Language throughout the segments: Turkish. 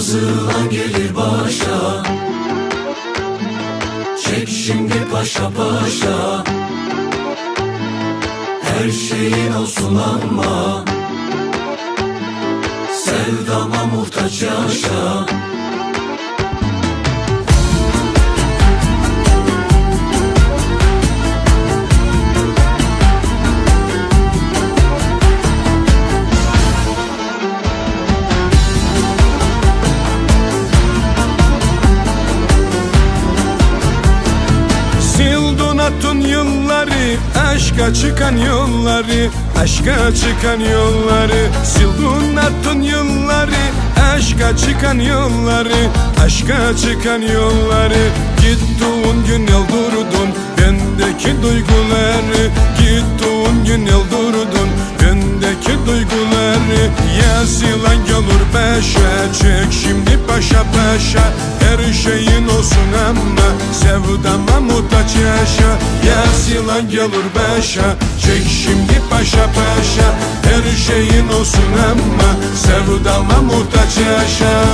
Yazılan gelir başa. Çek şimdi paşa paşa. Her şeyin olsun ama. Sevdama muhtaç yaşa Aşka çıkan yolları Aşka çıkan yolları Sildun attın yılları. Aşka çıkan yolları Aşka çıkan yolları. Gittiğin gün durdun Bendeki duyguları. Gittiğin gün durdun Bendeki duyguları. Yazılan gelir beşe Çek şimdi paşa paşa Sevdama muhtaç yaşa Yazılan gelir beşe Çek şimdi paşa paşa Her şeyin olsun ama Sevdama muhtaç yaşa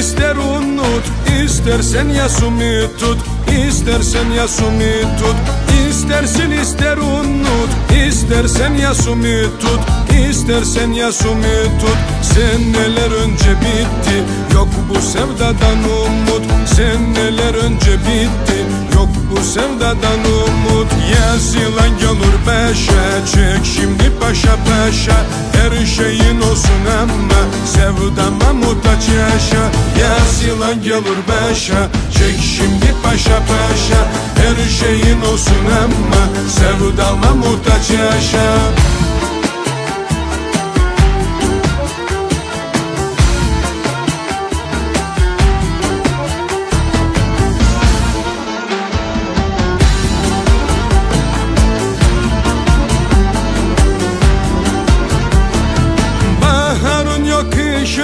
İster unut İstersen yasumi tut. İstersen yasumi tut. İster sil ister unut İstersen yasumi tut. İstersen yasumi tut. Seneler önce bitti Yok bu sevdadan umut. Seneler önce bitti Yok bu sevdadan umut. Yazılan gelir beşe Çek şimdi paşa paşa Her şeyin olsun ama Sevdama muhtaç yaşa. Yazılan gelir beşe Çek şimdi paşa paşa Her şeyin olsun ama Sevdama muhtaç yaşa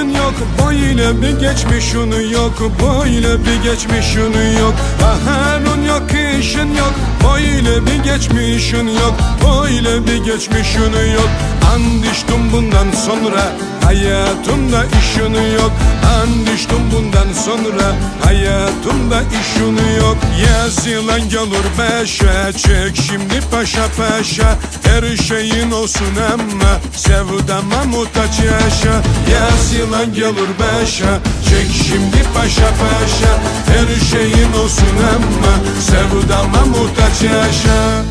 kışın yok. Böyle bir geçmişin yok. Böyle bir geçmişin yok. Baharın yok, kışın yok. Böyle bir geçmişin yok. Böyle bir geçmişin yok. And bundan sonra Hayatımda işin yok. And bundan sonra Hayatımda işin yok. Yazılan gelir beşe Çek şimdi paşa paşa. Her şeyin olsun ama Sevdama muhtaç yaşa Yazılan gelir beşe Çek şimdi paşa paşa Her şeyin olsun ama Sevdama muhtaç yaşa